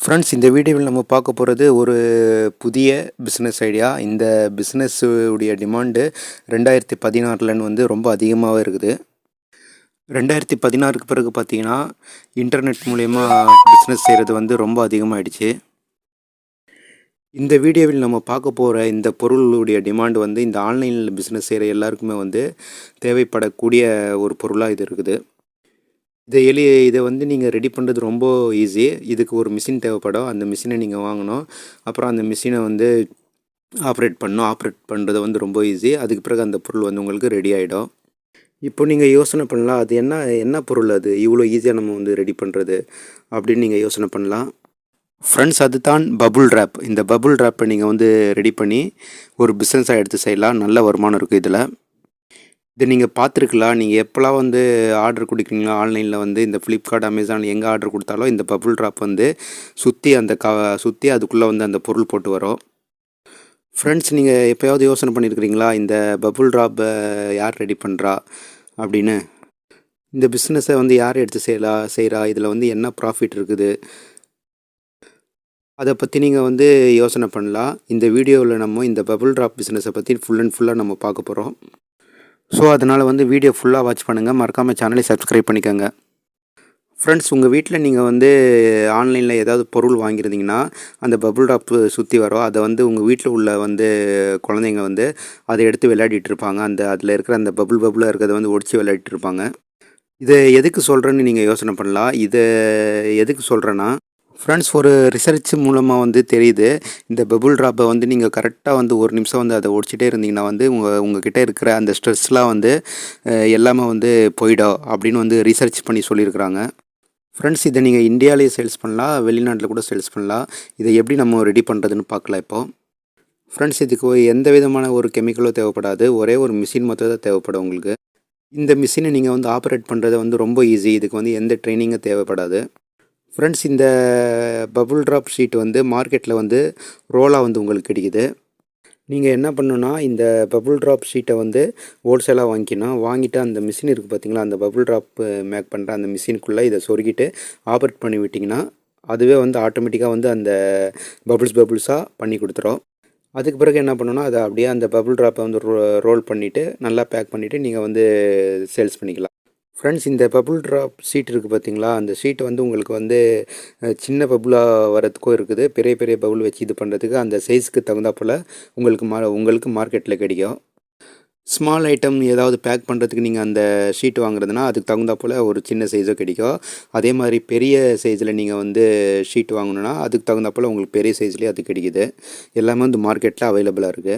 Friends இந்த வீடியோவில் நம்ம பார்க்க போகிறது ஒரு புதிய பிஸ்னஸ் ஐடியா இந்த பிஸ்னஸ் உடைய டிமாண்டு ரெண்டாயிரத்தி பதினாறுலன்னு வந்து ரொம்ப அதிகமாகவே இருக்குது. ரெண்டாயிரத்தி பதினாறுக்கு பிறகு பார்த்தீங்கன்னா இன்டர்நெட் மூலயமா பிஸ்னஸ் செய்கிறது வந்து ரொம்ப அதிகமாகிடுச்சு இந்த வீடியோவில் நம்ம பார்க்க போகிற இந்த பொருளுடைய டிமாண்டு வந்து இந்த ஆன்லைனில் பிஸ்னஸ் செய்கிற எல்லாருக்குமே வந்து தேவைப்படக்கூடிய ஒரு பொருளாக இது இருக்குது. இந்த எலி இதை வந்து நீங்கள் ரெடி பண்ணுறது ரொம்ப ஈஸி இதுக்கு ஒரு மிஷின் தேவைப்படும். அந்த மிஷினை நீங்கள் வாங்கணும். அப்புறம் அந்த மிஷினை வந்து ஆப்ரேட் பண்ணணும். ஆப்ரேட் பண்ணுறது வந்து ரொம்ப ஈஸி அதுக்கு பிறகு அந்த பொருள் வந்து உங்களுக்கு ரெடி ஆகிடும் இப்போ நீங்கள் யோசனை பண்ணலாம். அது என்ன என்ன பொருள் அது? இவ்வளோ ஈஸியாக நம்ம வந்து ரெடி பண்ணுறது அப்படின்னு நீங்கள் யோசனை பண்ணலாம். ஃப்ரெண்ட்ஸ் அதுதான் பபுள் ரேப் இந்த பபுள் ரேப்பை நீங்கள் வந்து ரெடி பண்ணி ஒரு பிஸ்னஸாக எடுத்து செய்யலாம். நல்ல வருமானம் இருக்குது இதில். இதை நீங்கள் பார்த்துருக்கலாம். நீங்கள் எப்போல்லாம் வந்து ஆர்டர் கொடுக்குறீங்களோ ஆன்லைனில் வந்து இந்த ஃப்ளிப்கார்ட் அமேசான் எங்கே ஆர்டர் கொடுத்தாலும் இந்த பபுள் ட்ராப் வந்து சுற்றி அந்த க சுற்றி அதுக்குள்ளே வந்து அந்த பொருள் போட்டு வரும். ஃப்ரெண்ட்ஸ் நீங்கள் எப்போயாவது யோசனை பண்ணியிருக்கிறீங்களா இந்த பபுள் ட்ராப்பை யார் ரெடி பண்ணுறா அப்படின்னு. இந்த பிஸ்னஸை வந்து யார் எடுத்து செய்யலா செய்கிறா இதில் வந்து என்ன ப்ராஃபிட் இருக்குது? அதை பற்றி நீங்கள் வந்து யோசனை பண்ணலாம். இந்த வீடியோவில் நம்ம இந்த பபுள் ட்ராப் பிஸ்னஸை பற்றி ஃபுல் அண்ட் ஃபுல்லாக நம்ம பார்க்க போகிறோம் ஸோ அதனால் வந்து வீடியோ ஃபுல்லாக வாட்ச் பண்ணுங்கள் மறக்காமல் சேனலை சப்ஸ்கிரைப் பண்ணிக்கோங்க. ஃப்ரெண்ட்ஸ் உங்கள் வீட்டில் நீங்கள் வந்து ஆன்லைனில் ஏதாவது பொருள் வாங்கியிருந்தீங்கன்னா அந்த பபுள் டாப் சுற்றி வரோம். அதை வந்து உங்கள் வீட்டில் உள்ள வந்து குழந்தைங்க வந்து அதை எடுத்து விளையாடிட்டு இருப்பாங்க. அந்த அதில் இருக்கிற அந்த பபுள் பபுளாக இருக்கிறத வந்து ஒடிச்சு விளையாடிட்டு இருப்பாங்க. இதை எதுக்கு சொல்கிறேன்னு நீங்கள் யோசனை பண்ணலாம். இதை எதுக்கு சொல்கிறேன்னா ஃப்ரெண்ட்ஸ் ஒரு ரிசர்ச் மூலமாக வந்து தெரியுது. இந்த பபுள் ட்ராப்பை வந்து நீங்கள் கரெக்டாக வந்து ஒரு நிமிஷம் வந்து அதை ஒடிச்சிட்டே இருந்தீங்கன்னா வந்து உங்கள் உங்ககிட்ட இருக்கிற அந்த ஸ்ட்ரெஸ்லாம் வந்து எல்லாமே வந்து போயிடும் அப்படின்னு வந்து ரிசர்ச் பண்ணி சொல்லியிருக்கிறாங்க. ஃப்ரெண்ட்ஸ் இதை நீங்கள் இந்தியாவிலேயே சேல்ஸ் பண்ணலாம் வெளிநாட்டில் கூட சேல்ஸ் பண்ணலாம். இதை எப்படி நம்ம ரெடி பண்ணுறதுன்னு பார்க்கலாம் இப்போது ஃப்ரெண்ட்ஸ் இதுக்கு எந்த விதமான ஒரு கெமிக்கலும் தேவைப்படாது. ஒரே ஒரு மிஷின் மட்டும் தான் தேவைப்படும் உங்களுக்கு. இந்த மிஷினை நீங்கள் வந்து ஆப்ரேட் பண்ணுறது வந்து ரொம்ப ஈஸி இதுக்கு வந்து எந்த ட்ரைனிங்கும் தேவைப்படாது. ஃப்ரெண்ட்ஸ் இந்த பபுள் ட்ராப் ஷீட் வந்து மார்க்கெட்டில் வந்து ரோலாக வந்து உங்களுக்கு கிடைக்குது. நீங்கள் என்ன பண்ணணுன்னா இந்த பபுள் ட்ராப் ஷீட்டை வந்து ஹோல்சேலாக வாங்கிக்கணும். வாங்கிட்டு அந்த மிஷின் இருக்குது பார்த்தீங்களா அந்த பபுள் ட்ராப் மேக் பண்ணுற அந்த மிஷினுக்குள்ளே இதை சொருகிட்டு ஆப்ரேட் பண்ணி விட்டிங்கன்னா அதுவே வந்து ஆட்டோமேட்டிக்காக வந்து அந்த பபுள்ஸ் பபுள்ஸாக பண்ணி கொடுத்துரும். அதுக்கு பிறகு என்ன பண்ணணும்னா அதை அப்படியே அந்த பபுள் ட்ராப்பை வந்து ரோல் பண்ணிவிட்டு நல்லா பேக் பண்ணிவிட்டு நீங்கள் வந்து சேல்ஸ் பண்ணிக்கலாம். ஃப்ரெண்ட்ஸ் இந்த பபுள் ட்ராப் சீட் இருக்குது பார்த்தீங்களா அந்த சீட் வந்து உங்களுக்கு வந்து சின்ன பபுளாக வரத்துக்கும் இருக்குது. பெரிய பெரிய பபுள் வச்சு இது பண்ணுறதுக்கு அந்த சைஸுக்கு தகுந்தாப்பில் உங்களுக்கு மா உங்களுக்கு மார்க்கெட்டில் கிடைக்கும். ஸ்மால் ஐட்டம் ஏதாவது பேக் பண்ணுறதுக்கு நீங்கள் அந்த ஷீட் வாங்குறதுனா அதுக்கு தகுந்தாப்போல் ஒரு சின்ன சைஸோ கிடைக்கும். அதே மாதிரி பெரிய சைஸில் நீங்கள் வந்து ஷீட் வாங்கணுன்னா அதுக்கு தகுந்தாப்போல் உங்களுக்கு பெரிய சைஸ்லேயே அது கிடைக்குது. எல்லாமே வந்து மார்க்கெட்டில் அவைலபிளாக இருக்குது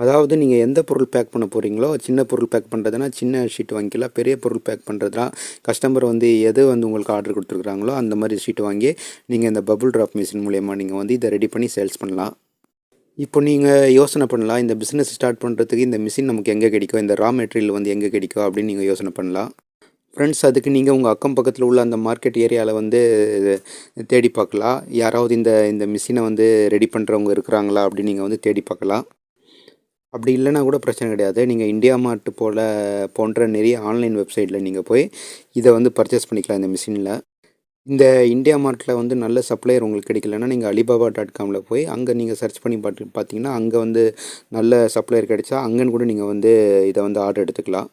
அதாவது நீங்கள் எந்த பொருள் பேக் பண்ண போகிறீங்களோ சின்ன பொருள் பேக் பண்ணுறதுனா சின்ன ஷீட் வாங்கிக்கலாம். பெரிய பொருள் பேக் பண்ணுறதுனா கஸ்டமர் வந்து எது வந்து உங்களுக்கு ஆர்டர் கொடுத்துருக்குறாங்களோ அந்த மாதிரி ஷீட் வாங்கி நீங்கள் இந்த பபுள் ட்ராப் மிஷின் மூலயமா நீங்கள் வந்து இதை ரெடி பண்ணி சேல்ஸ் பண்ணலாம். இப்போ நீங்கள் யோசனை பண்ணலாம் இந்த பிஸ்னஸ் ஸ்டார்ட் பண்ணுறதுக்கு இந்த மிஷின் நமக்கு எங்கே கிடைக்கும் இந்த ரா மெட்டீரியல் வந்து எங்கே கிடைக்கும் அப்படின்னு நீங்கள் யோசனை பண்ணலாம். ஃப்ரெண்ட்ஸ் அதுக்கு நீங்கள் உங்கள் அக்கம் பக்கத்தில் உள்ள அந்த மார்க்கெட் ஏரியாவில் வந்து தேடி பார்க்கலாம். யாராவது இந்த இந்த மிஷினை வந்து ரெடி பண்ணுறவங்க இருக்கிறாங்களா அப்படின்னு நீங்கள் வந்து தேடி பார்க்கலாம். அப்படி இல்லைனா கூட பிரச்சனை கிடையாது. நீங்கள் இந்தியா மார்ட் போல் போன்ற நிறைய ஆன்லைன் வெப்சைட்டில் நீங்கள் போய் இதை வந்து பர்ச்சேஸ் பண்ணிக்கலாம் இந்த மிஷினில் இந்த இந்தியா மார்ட்டில் வந்து நல்ல சப்ளையர் உங்களுக்கு கிடைக்கலன்னா நீங்கள் அலிபாபா டாட் காமில் போய் அங்கே நீங்கள் சர்ச் பண்ணி பார்த்து பார்த்தீங்கன்னா அங்கே வந்து நல்ல சப்ளையர் கிடைச்சா அங்கேன்னு கூட நீங்கள் வந்து இதை வந்து ஆர்டர் எடுத்துக்கலாம்.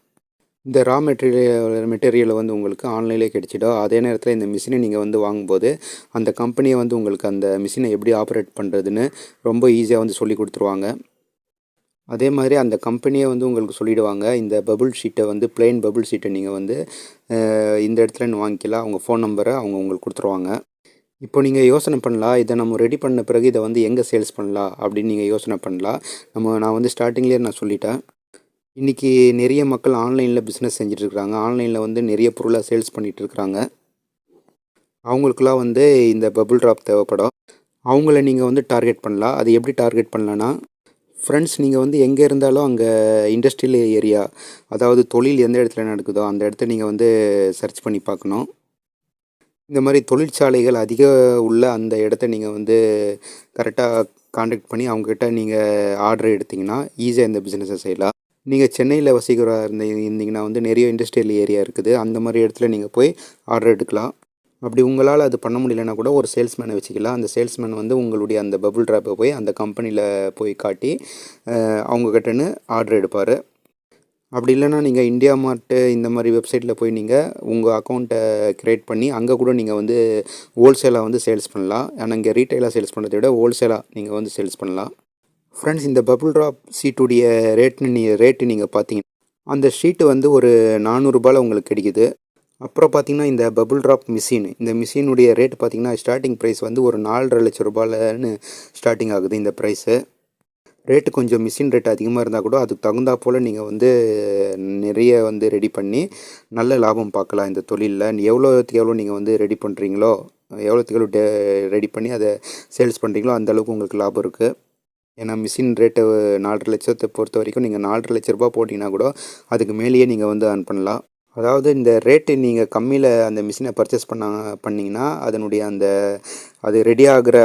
இந்த ரா மெட்டீரியல் மெட்டீரியலை வந்து உங்களுக்கு ஆன்லைன்லேயே கிடைச்சிடும். அதே நேரத்தில் இந்த மிஷினை நீங்கள் வந்து வாங்கும்போது அந்த கம்பெனியை வந்து உங்களுக்கு அந்த மிஷினை எப்படி ஆப்ரேட் பண்ணுறதுன்னு ரொம்ப ஈஸியாக வந்து சொல்லி கொடுத்துருவாங்க. அதே மாதிரி அந்த கம்பெனியை வந்து உங்களுக்கு சொல்லிவிடுவாங்க இந்த பபுள் ஷீட்டை வந்து பிளெயின் பபுள் ஷீட்டை நீங்கள் வந்து இந்த இடத்துல வாங்கிக்கலாம். அவங்க ஃபோன் நம்பரை அவங்க உங்களுக்கு கொடுத்துருவாங்க. இப்போ நீங்கள் யோசனை பண்ணலாம். இதை நம்ம ரெடி பண்ண பிறகு இதை வந்து எங்கே சேல்ஸ் பண்ணலாம் அப்படின்னு நீங்கள் யோசனை பண்ணலாம். நம்ம நான் வந்து ஸ்டார்டிங்லேயே நான் சொல்லிட்டேன். இன்றைக்கி நிறைய மக்கள் ஆன்லைனில் பிஸ்னஸ் செஞ்சிட்ருக்குறாங்க ஆன்லைனில் வந்து நிறைய பொருளாக சேல்ஸ் பண்ணிகிட்டு இருக்கிறாங்க அவங்களுக்குலாம் வந்து இந்த பபுள் ட்ராப் தேவைப்படும். அவங்கள நீங்கள் வந்து டார்கெட் பண்ணலாம். அது எப்படி டார்கெட் பண்ணலான்னா ஃப்ரெண்ட்ஸ் நீங்கள் வந்து எங்கே இருந்தாலும் அங்கே இண்டஸ்ட்ரியல் ஏரியா அதாவது தொழில் எந்த இடத்துல நடக்குதோ அந்த இடத்த நீங்கள் வந்து சர்ச் பண்ணி பார்க்கணும். இந்த மாதிரி தொழிற்சாலைகள் அதிக உள்ள அந்த இடத்த நீங்கள் வந்து கரெக்டாக காண்டாக்ட் பண்ணி அவங்கக்கிட்ட நீங்கள் ஆர்டர் எடுத்திங்கன்னா ஈஸியாக இந்த பிஸ்னஸை செய்யலாம். நீங்கள் சென்னையில் வசிக்கிறா இருந்தீங்கன்னா வந்து நிறைய இண்டஸ்ட்ரியல் ஏரியா இருக்குது. அந்த மாதிரி இடத்துல நீங்கள் போய் ஆர்டர் எடுக்கலாம். அப்படி உங்களால் அது பண்ண முடியலன்னா கூட ஒரு சேல்ஸ்மேனை வச்சுக்கலாம். அந்த சேல்ஸ்மேன் வந்து உங்களுடைய அந்த பபுள் ட்ராப்பை போய் அந்த கம்பெனியில் போய் காட்டி அவங்கக்கிட்டன்னு ஆர்டர் எடுப்பார். அப்படி இல்லைன்னா நீங்கள் இந்தியா மார்ட்டு இந்த மாதிரி வெப்சைட்டில் போய் நீங்கள் உங்கள் அக்கௌண்ட்டை க்ரியேட் பண்ணி அங்கே கூட நீங்கள் வந்து ஹோல்சேலாக வந்து சேல்ஸ் பண்ணலாம். ஆனால் இங்கே ரீட்டைலாக சேல்ஸ் பண்ணுறதை விட ஹோல்சேலாக நீங்கள் வந்து சேல்ஸ் பண்ணலாம். ஃப்ரெண்ட்ஸ் இந்த பபுள் ட்ராப் சீட்டுடைய ரேட்னு நீ ரேட்டு நீங்கள் பார்த்தீங்கன்னா அந்த ஷீட்டு வந்து ஒரு நானூறுரூபாவில் உங்களுக்கு கிடைக்குது. அப்புறம் பார்த்திங்கன்னா இந்த பபுள் ட்ராப் மிஷின் இந்த மிஷினுடைய ரேட் பார்த்தீங்கன்னா ஸ்டார்டிங் ப்ரைஸ் வந்து ஒரு நாலரை லட்ச ரூபாயிலன்னு ஸ்டார்டிங் ஆகுது இந்த ப்ரைஸு ரேட்டு கொஞ்சம் மிஷின் ரேட் அதிகமாக இருந்தால் கூட அதுக்கு தகுந்தா போல் நீங்கள் வந்து நிறைய வந்து ரெடி பண்ணி நல்ல லாபம் பார்க்கலாம் இந்த தொழிலில். எவ்வளோத்துக்கு எவ்வளோ நீங்கள் வந்து ரெடி பண்ணுறீங்களோ எவ்வளோத்துக்கு எவ்வளோ டே ரெடி பண்ணி அதை சேல்ஸ் பண்ணுறீங்களோ அந்தளவுக்கு உங்களுக்கு லாபம் இருக்குது ஏன்னா மிஷின் ரேட்டு நாலரை லட்சத்தை பொறுத்த வரைக்கும் நீங்கள் நாலரை லட்ச ரூபா போட்டிங்கன்னா கூட அதுக்கு மேலேயே நீங்கள் வந்து அர்ன் பண்ணலாம். அதாவது இந்த ரேட்டு நீங்கள் கம்மியில் அந்த மிஷினை பர்ச்சேஸ் பண்ணாங்க பண்ணிங்கன்னா அதனுடைய அந்த அது ரெடி ஆகிற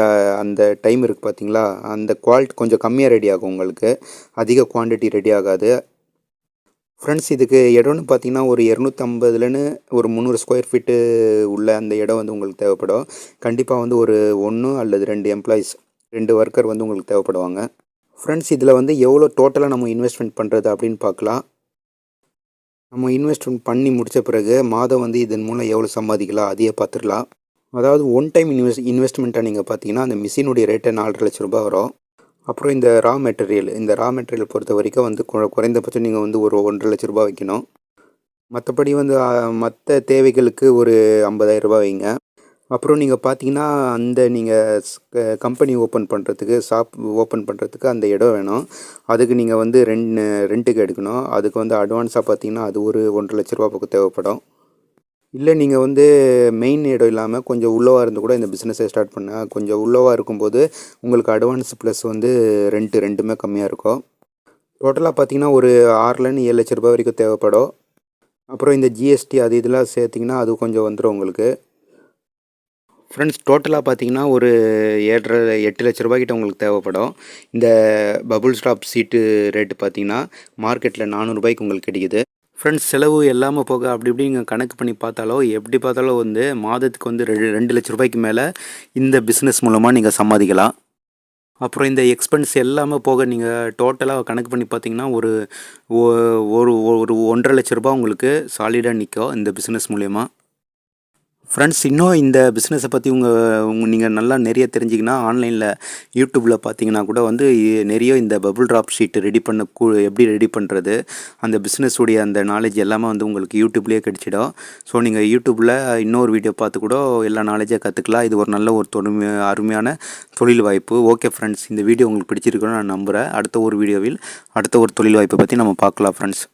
அந்த டைம் இருக்குது பார்த்தீங்களா அந்த குவாலிட்டி கொஞ்சம் கம்மியாக ரெடி ஆகும் உங்களுக்கு. அதிக குவாண்டிட்டி ரெடி ஆகாது. ஃப்ரெண்ட்ஸ் இதுக்கு இடம்னு பார்த்தீங்கன்னா ஒரு இரநூத்தம்பதுலேன்னு ஒரு முந்நூறு ஸ்கொயர் ஃபீட்டு உள்ள அந்த இடம் வந்து உங்களுக்கு தேவைப்படும். கண்டிப்பாக வந்து ஒரு ஒன்று அல்லது ரெண்டு எம்ப்ளாயீஸ் ரெண்டு ஒர்க்கர் வந்து உங்களுக்கு தேவைப்படுவாங்க. ஃப்ரெண்ட்ஸ் இதில் வந்து எவ்வளோ டோட்டலாக நம்ம இன்வெஸ்ட்மெண்ட் பண்ணுறது அப்படின்னு பார்க்கலாம் நம்ம இன்வெஸ்ட்மெண்ட் பண்ணி முடித்த பிறகு மாதம் வந்து இதன் மூலம் எவ்வளோ சம்பாதிக்கலாம் அதையே பார்த்துடலாம். அதாவது ஒன் டைம் இன்வெஸ்ட் இன்வெஸ்ட்மெண்ட்டாக நீங்கள் பார்த்தீங்கன்னா அந்த மிஷினுடைய ரேட்டை நாலரை லட்ச ரூபாய் வரும். அப்புறம் இந்த ரா மெட்டீரியல் இந்த ரா மெட்டீரியல் பொறுத்த வரைக்கும் வந்து குறைந்தபட்சம் நீங்கள் வந்து ஒரு ஒன்றரை லட்ச ரூபாய் வைக்கணும். மற்றபடி வந்து மற்ற தேவைகளுக்கு ஒரு 50000 ரூபாய் வைங்க. அப்புறம் நீங்கள் பார்த்தீங்கன்னா அந்த நீங்கள் கம்பெனி ஓப்பன் பண்ணுறதுக்கு ஷாப் ஓப்பன் பண்ணுறதுக்கு அந்த இடம் வேணும். அதுக்கு நீங்கள் வந்து ரெண்ட் ரெண்ட்டுக்கு எடுக்கணும். அதுக்கு வந்து அட்வான்ஸாக பார்த்தீங்கன்னா அது ஒரு ஒன்றரை லட்ச ரூபா பக்கம் தேவைப்படும். இல்லை நீங்கள் வந்து மெயின் இடம் இல்லாமல் கொஞ்சம் உள்ளவாக இருந்து கூட இந்த பிஸ்னஸை ஸ்டார்ட் பண்ண கொஞ்சம் உள்ளவாக இருக்கும்போது உங்களுக்கு அட்வான்ஸ் ப்ளஸ் வந்து ரெண்ட்டு ரெண்டுமே கம்மியாக இருக்கும். டோட்டலாக பார்த்தீங்கன்னா ஒரு ஆறுலேருந்து ஏழு லட்ச ரூபாய் வரைக்கும் தேவைப்படும். அப்புறம் இந்த ஜிஎஸ்டி அது இதெல்லாம் சேர்த்திங்கன்னா அது கொஞ்சம் வந்துடும் உங்களுக்கு. ஃப்ரெண்ட்ஸ் டோட்டலாக பார்த்தீங்கன்னா ஒரு ஏழரை எட்டு லட்ச ரூபாய்க்கிட்ட உங்களுக்கு தேவைப்படும். இந்த பபுள் ஸ்டாப் சீட்டு ரேட்டு பார்த்தீங்கன்னா மார்க்கெட்டில் நானூறுபாய்க்கு உங்களுக்கு கிடைக்குது. ஃப்ரெண்ட்ஸ் செலவு இல்லாமல் போக அப்படி இப்படி நீங்கள் கணக்கு பண்ணி பார்த்தாலோ எப்படி பார்த்தாலும் வந்து மாதத்துக்கு வந்து ரெண்டு ரெண்டு லட்ச ரூபாய்க்கு மேலே இந்த பிஸ்னஸ் மூலமாக நீங்கள் சம்பாதிக்கலாம். அப்புறம் இந்த எக்ஸ்பென்ஸ் எல்லாமே போக நீங்கள் டோட்டலாக கணக்கு பண்ணி பார்த்தீங்கன்னா ஒரு ஒரு ஒரு ஒன்றரை லட்ச ரூபா உங்களுக்கு சாலிடாக நிற்கும் இந்த பிஸ்னஸ் மூலயமா. ஃப்ரெண்ட்ஸ் இன்னும் இந்த பிஸ்னஸை பற்றி உங்கள் உங்கள் நீங்கள் நல்லா நிறைய தெரிஞ்சிங்கன்னா ஆன்லைனில் யூடியூப்பில் பார்த்தீங்கன்னா கூட வந்து நிறைய இந்த பபுள் ட்ராப் ஷீட் ரெடி பண்ண கூ எப்படி ரெடி பண்ணுறது அந்த பிஸ்னஸுடைய அந்த நாலேஜ் எல்லாமே வந்து உங்களுக்கு யூடியூப்லேயே கிடச்சிடும். ஸோ நீங்கள் யூடியூப்பில் இன்னொரு வீடியோ பார்த்து கூட எல்லா நாலேஜாக கற்றுக்கலாம் இது ஒரு நல்ல ஒரு தொழுமை அருமையான தொழில் வாய்ப்பு. ஓகே ஃப்ரெண்ட்ஸ் இந்த வீடியோ உங்களுக்கு பிடிச்சிருக்குன்னு நான் நம்புகிறேன் அடுத்த ஒரு வீடியோவில் அடுத்த ஒரு தொழில் வாய்ப்பை பற்றி நம்ம பார்க்கலாம் ஃப்ரெண்ட்ஸ்